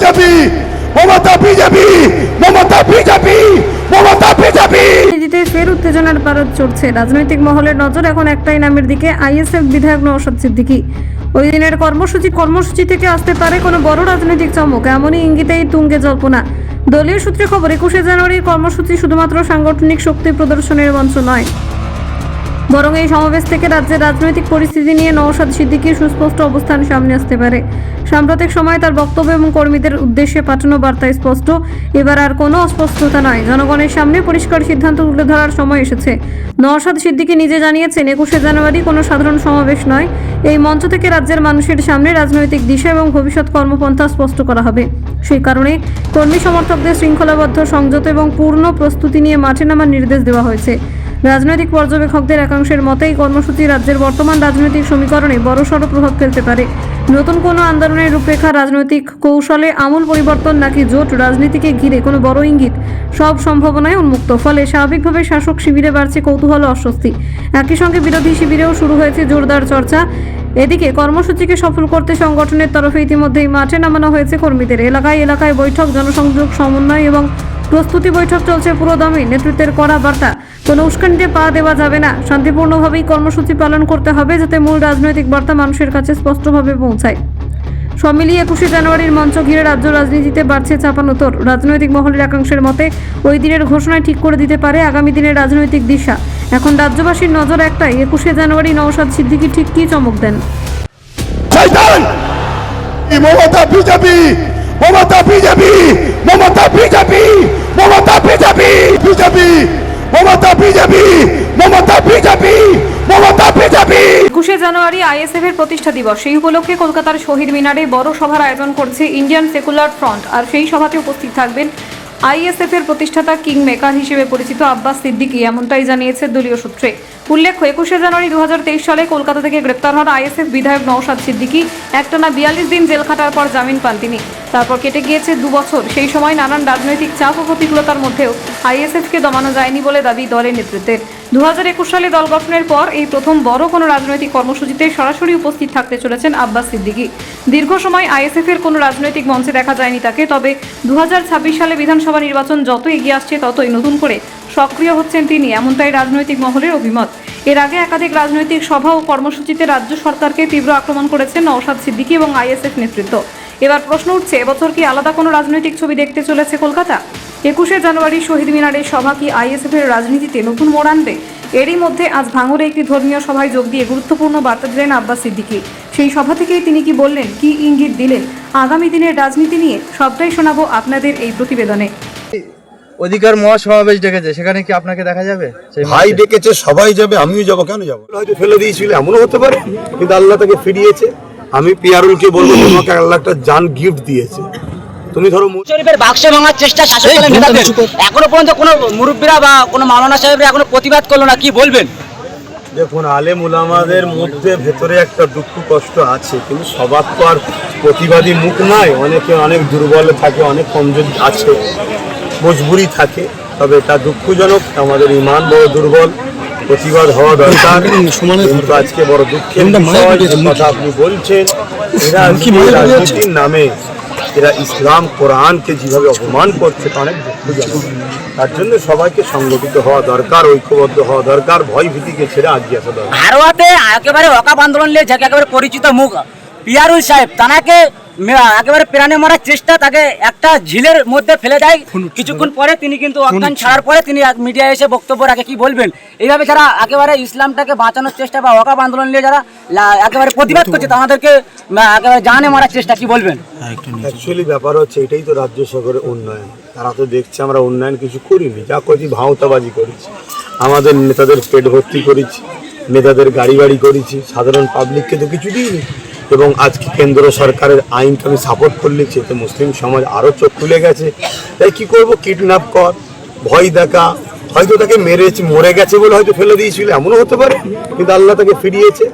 BJP, Mamata BJP Mamata BJP ফের উত্তেজনার পারদ চড়ছে। রাজনৈতিক মহলের নজর এখন একটাই নামের দিকে, আইএসএফ বিধায়ক নওশাদ সিদ্দিকী। ওই দিনের কর্মসূচি কর্মসূচি থেকে আসতে পারে কোনো বড় রাজনৈতিক চমক, এমনই ইঙ্গিতেই তুঙ্গে জল্পনা। দলীয় সূত্রে খবর, একুশে জানুয়ারির কর্মসূচি শুধুমাত্র সাংগঠনিক শক্তি প্রদর্শনের মঞ্চ নয়। বরং এই সমাবেশ থেকে রাজ্যের রাজনৈতিক পরিস্থিতি নিয়ে নওশাদ সিদ্দিকীর সুস্পষ্ট অবস্থান সামনে আসতে পারে। সাম্প্রতিক সময়ে তার বক্তব্য এবং কর্মীদের উদ্দেশ্যে পাঠানো বার্তা স্পষ্ট। এবার আর কোনো অস্পষ্টতা নয় জনগণের সামনে পরিষ্কার সিদ্ধান্ত তুলে ধরার সময় এসেছে। নওশাদ সিদ্দিকী নিজে জানিয়েছেন, একুশে জানুয়ারি কোনো সাধারণ সমাবেশ নয়। এই মঞ্চ থেকে রাজ্যের মানুষের সামনে রাজনৈতিক দিশা এবং ভবিষ্যৎ কর্মপন্থা স্পষ্ট করা হবে। সেই কারণে কর্মী সমর্থকদের শৃঙ্খলাবদ্ধ, সংযত এবং পূর্ণ প্রস্তুতি নিয়ে মাঠে নামার নির্দেশ দেওয়া হয়েছে। রাজনৈতিক পর্যবেক্ষকদের একাংশের মতে এই কর্মসূচি রাজ্যের বর্তমান রাজনৈতিক সমীকরণে বড়সড় প্রভাব ফেলতে পারে। নতুন কোনো আন্দোলনের রূপরেখা রাজনৈতিক কৌশলে আমূল পরিবর্তন নাকি জোট রাজনীতিকে ঘিরে কোনো বড় ইঙ্গিত? সব সম্ভাবনায় উন্মুক্ত, ফলে স্বাভাবিকভাবে শাসক শিবিরে বাড়ছে কৌতূহল অস্বস্তি। একই সঙ্গে বিরোধী শিবিরেও শুরু হয়েছে জোরদার চর্চা। এদিকে কর্মসূচিকে সফল করতে সংগঠনের তরফে ইতিমধ্যেই মাঠে নামানো হয়েছে কর্মীদের। এলাকায় এলাকায় বৈঠক, জনসংযোগ, সমন্বয় এবং প্রস্তুতি বৈঠক চলছে পুরো দমে নেতৃত্বের কড়া বার্তা কোনো উস্কানিতে পা দেওয়া যাবে না। শান্তিপূর্ণভাবেই কর্মসূচি পালন করতে হবে যাতে মূল রাজনৈতিক বার্তা মানুষের কাছে স্পষ্টভাবে পৌঁছায়। সব মিলিয়ে একুশে জানুয়ারির মঞ্চ ঘিরে রাজ্য রাজনীতিতে বাড়ছে চাপানোতর। রাজনৈতিক মহলের একাংশের মতে, ওই দিনের ঘোষণায় ঠিক করে দিতে পারে আগামী দিনের রাজনৈতিক দিশা। এখন রাজ্যবাসীর নজর একটাই, একুশে জানুয়ারি নওশাদ সিদ্দিকী ঠিক কী চমক দেন? Mamata BJP! Mamata BJP! Mamata BJP! BJP Mamata BJP Mamata BJP Mamata BJP একুশে জানুয়ারি আইএসএফ এর প্রতিষ্ঠা দিবস। সেই উপলক্ষে কলকাতার শহীদ মিনারে বড় সভার আয়োজন করছে ইন্ডিয়ান সেকুলার ফ্রন্ট। আর সেই সভাতে উপস্থিত থাকবেন আইএসএফ এর প্রতিষ্ঠাতা কিং মেকার হিসেবে পরিচিত আব্বাস সিদ্দিকী, এমনটাই জানিয়েছে দলীয় সূত্রে। উল্লেখ্য, একুশে জানুয়ারি দু হাজার তেইশ সালে কলকাতা থেকে গ্রেপ্তার হন আইএসএফ বিধায়ক নওশাদ সিদ্দিকী। একটানা বিয়াল্লিশ দিন জেল খাটার পর জামিন পান তিনি। তারপর কেটে গিয়েছে দু বছর। সেই সময় নানান রাজনৈতিক চাপ ও প্রতিকূলতার মধ্যেও আইএসএফকে দমানো যায়নি বলে দাবি দলের নেতৃত্বের। দু হাজার একুশ সালে দল গঠনের পর এই প্রথম বড় কোনো রাজনৈতিক কর্মসূচিতে সরাসরি উপস্থিত থাকতে চলেছেন আব্বাস সিদ্দিকী। দীর্ঘ সময় আইএসএফ এর কোনো রাজনৈতিক মঞ্চে দেখা যায়নি তাকে, তবে দু হাজার ছাব্বিশ সালে বিধানসভা নির্বাচন যত এগিয়ে আসছে ততই নতুন করে সক্রিয় হচ্ছেন তিনি, এমনটাই রাজনৈতিক মহলের অভিমত। এর আগে একাধিক রাজনৈতিক সভা ও কর্মসূচিতে রাজ্য সরকারকে তীব্র আক্রমণ করেছেন নওশাদ সিদ্দিকী এবং আইএসএফ নেতৃত্ব। এবার প্রশ্ন উঠছে, এবছর কি আলাদা কোনো রাজনৈতিক ছবি দেখতে চলেছে কলকাতা? একুশে জানুয়ারি শহীদ মিনারের সভা কি আইএসএফ এর রাজনীতিতে নতুন মোড় আনবে? এরই মধ্যে আজ ভাঙড়ে একটি ধর্মীয় সভায় যোগ দিয়ে গুরুত্বপূর্ণ বার্তা দিলেন আব্বাস সিদ্দিকী। সেই সভা থেকেই তিনি কি বললেন কি ইঙ্গিত দিলেন? আগামী দিনের রাজনীতি নিয়ে সবটাই শোনাবো আপনাদের এই প্রতিবেদনে। অধিকার মহাসমাবেশ ডেকেছে সেখানে কি আপনাকে দেখা যাবে? ভাই ডেকেছে সবাই যাবে আমিও যাব কেন যাব? হয়তো ফেলে দিয়েছিল এমনও হতে পারে কিন্তু আল্লাহ তাকে ফিরিয়েছে। আমি পিয়ারুলকে বলব তোমাকে আল্লাহ একটা জান গিফট দিয়েছে। তুমি ধরো শরীফের বাক্স ভাঙার চেষ্টা শাসক দলের নেতাদের। এখনও পর্যন্ত কোনো মুরব্বীরা বা কোনো মাওলানা সাহেবরা এখনও প্রতিবাদ করল না কি বলবেন? দেখুন আলেম উলামাদের মধ্যে ভেতরে একটা দুঃখ কষ্ট আছে কিন্তু সবার তো আর প্রতিবাদী মুখ নাই অনেকে অনেক দুর্বল থাকে অনেক কমজোর আছে মজবুরি থাকে তবে এটা দুঃখজনক আমাদের ইমান বড় দুর্বল প্রতিবাদ হওয়া দরকার। কিন্তু আজকে বড় দুঃখের কথা আপনি বলছেন এরা আজকে রাজনীতির নামে এরা ইসলাম, কোরআনকে যেভাবে অপমান করছে অনেক তার জন্য সবাইকে সংগঠিত হওয়া দরকার, ঐক্যবদ্ধ হওয়া দরকার ভয় ভীতিকে ছেড়ে আগিয়ে আসা দরকার। ভারতে একেবারে অকাপ আন্দোলন নিয়ে একেবারে পরিচিত মুখ, পিয়ারুল সাহেব, তানাকে একেবারে প্রাণে মারার চেষ্টা তাকে একটা ঝিলের মধ্যে ফেলে দেয়। কিছুক্ষণ পরে তিনি কিন্তু অজ্ঞান ছাড়ার পরে তিনি মিডিয়ায় এসে বক্তব্য রাখে কি বলবেন? এইভাবে যারা একেবারে ইসলামটাকে বাঁচানোর চেষ্টা বা অকাপ আন্দোলন নিয়ে যারা একেবারে প্রতিবাদ করছে তাদেরকে একেবারে জানে মারার চেষ্টা কি বলবেন? অ্যাকচুয়ালি ব্যাপার হচ্ছে এটাই তো রাজ্য সরকারের উন্নয়ন। তারা তো দেখছে আমরা উন্নয়ন কিছু করিনি যা করছি ভাওতাবাজি করেছি। আমাদের নেতাদের পেট ভর্তি করেছি নেতাদের গাড়ি বাড়ি করেছি সাধারণ পাবলিককে তো কিছু দিইনি। এবং আজকে কেন্দ্র সরকারের আইনকে আমি সাপোর্ট করলে তো মুসলিম সমাজ আরও চোখ খুলে গেছে। তাই কি করব? কিডন্যাপ কর, ভয় দেখা। হয়তো তাকে মেরেছে, মরে গেছে বলে হয়তো ফেলে দিয়েছিল, এমনও হতে পারে। কিন্তু আল্লাহ তাকে ফিরিয়েছে।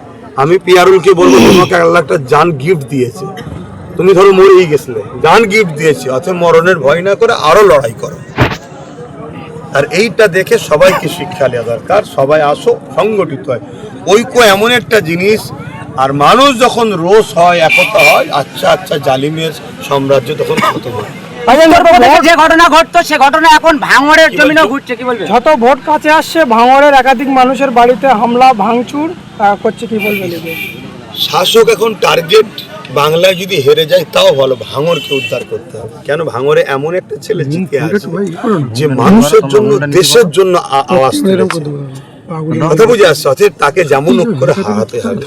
আমি পিয়ারুলকে বলব, তোমাকে আল্লাহ একটা জান গিফট দিয়েছে। তুমি ধরো মরেই গেছিলে গান গিফট দিয়েছে অথবা মরণের ভয় না করে আরও লড়াই করো। আর এইটা দেখে সবাইকে শিক্ষা নেওয়া দরকার, সবাই আসো, সংগঠিত হয়। ঐক্য এমন একটা জিনিস আর মানুষ যখন রোষ হয় একতা হয় আচ্ছা আচ্ছা জালিমের সাম্রাজ্য তখন খতম হয়। যে ঘটনা ঘটতো সে ঘটনা এখন ভাঙড়ের জমিনেও ঘুরছে কি বলবে? যত ভোট কাছে আসছে ভাঙড়ের একাধিক মানুষের বাড়িতে হামলা ভাঙচুর করছে কি বলবেন শাসক এখন টার্গেট বাংলায় যদি হেরে যায় তাও ভালো ভাঙরকে উদ্ধার করতে হবে। কেন? ভাঙরে এমন একটা ছেলে জিতে আছে যে মানুষের জন্য দেশের জন্য আওয়াজ তুলেছে। তাকে যেমন করে হারাতে হবে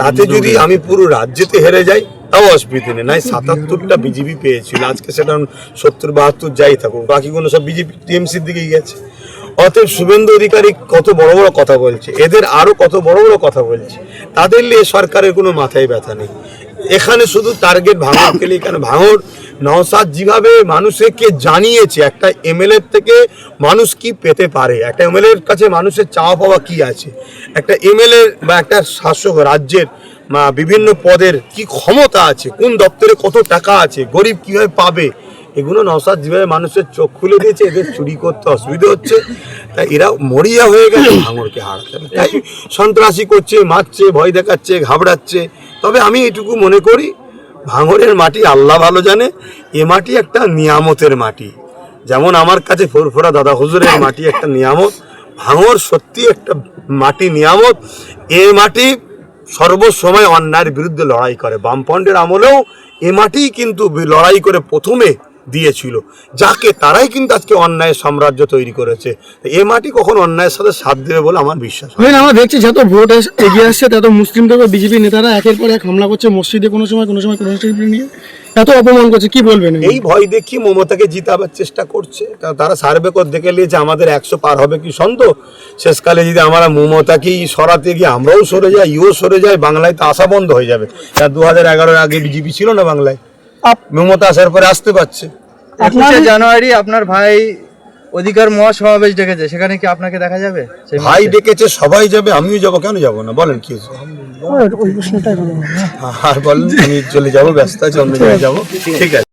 তাতে যদি আমি পুরো রাজ্যেতে হেরে যাই তাও অসুবিধে নেই। নাই সাতাত্তরটা বিজেপি পেয়েছিল আজকে সেটা সত্তর বাহাত্তর যাই থাকুক বাকিগুলো সব বিজেপি টিএমসির দিকেই গেছে। অতএব শুভেন্দু অধিকারী কত বড় বড় কথা বলছে এদের আরও কত বড় বড় কথা বলছে তাদের নিয়ে সরকারের কোনো মাথায় ব্যথা নেই। এখানে শুধু টার্গেট ভাঙর খেলি কেন ভাঙর নওসাদ যেভাবে মানুষকে জানিয়েছে একটা এমএলএ থেকে মানুষ কি পেতে পারে? একটা এমএলএ এর কাছে মানুষের চাওয়া পাওয়া কি আছে? একটা এমএলএ বা একটা শাসক রাজ্যের বিভিন্ন পদের কি ক্ষমতা আছে? কোন দপ্তরে কত টাকা আছে? গরিব কীভাবে পাবে? এগুলো নওসাদ যেভাবে মানুষের চোখ খুলে দিয়েছে, এদের চুরি করতে অসুবিধা হচ্ছে। তাই এরা মরিয়া হয়ে গেছে ভাঙরকে হারাতে তাই সন্ত্রাসী করছে, মারছে, ভয় দেখাচ্ছে, ঘাবড়াচ্ছে। তবে আমি এটুকু মনে করি ভাঙরের মাটি আল্লাহ ভালো জানে, এ মাটি একটা নিয়ামতের মাটি। যেমন আমার কাছে ফোরফোরা দাদা হুজুরের মাটি একটা নিয়ামত ভাঙর সত্যি একটা মাটি নিয়ামত। এ মাটি সর্বসময় অন্যায়ের বিরুদ্ধে লড়াই করে। বামপন্ডের আমলেও এ মাটি কিন্তু লড়াই করে প্রথমে। দিয়েছিল যাকে তারাই কিন্তু আজকে অন্যায়ের সাম্রাজ্য তৈরি করেছে। এ মাটি কখন অন্যায়ের সাথে সাথ দেবে বলে আমার বিশ্বাস আমরা দেখছি যত ভোট এগিয়ে আসছে তত মুসলিম থেকে বিজেপি নেতারা একের পর এক হামলা করছে মসজিদে কোনো সময় কোনো সময় কোনো নিয়ে। এত অপমান করছে কি বলবেন এই ভয় দেখি মমতাকে জিতাবার চেষ্টা করছে। তারা সার্ভে করে দেখে নিয়েছে আমাদের একশো পার হবে কি সন্দেহ? শেষকালে যদি আমরা মমতাকেই সরাতে গিয়ে আমরাও সরে যাই ইও সরে যায় বাংলায় তো আসা বন্ধ হয়ে যাবে। আর দু হাজার এগারোর আগে বিজেপি ছিল না বাংলায়। মমতা আসার পরে আসতে পারছে। একুশে জানুয়ারি আপনার ভাই অধিকার মহাসমাবেশ ডেকেছে সেখানে কি আপনাকে দেখা যাবে? ভাই ডেকেছে সবাই যাবে আমিও যাব কেন যাব না? বলেন কি হলো আর বলেন আমি চলে যাব ব্যস্ত আছে অন্য জায়গায় যাব। ঠিক আছে।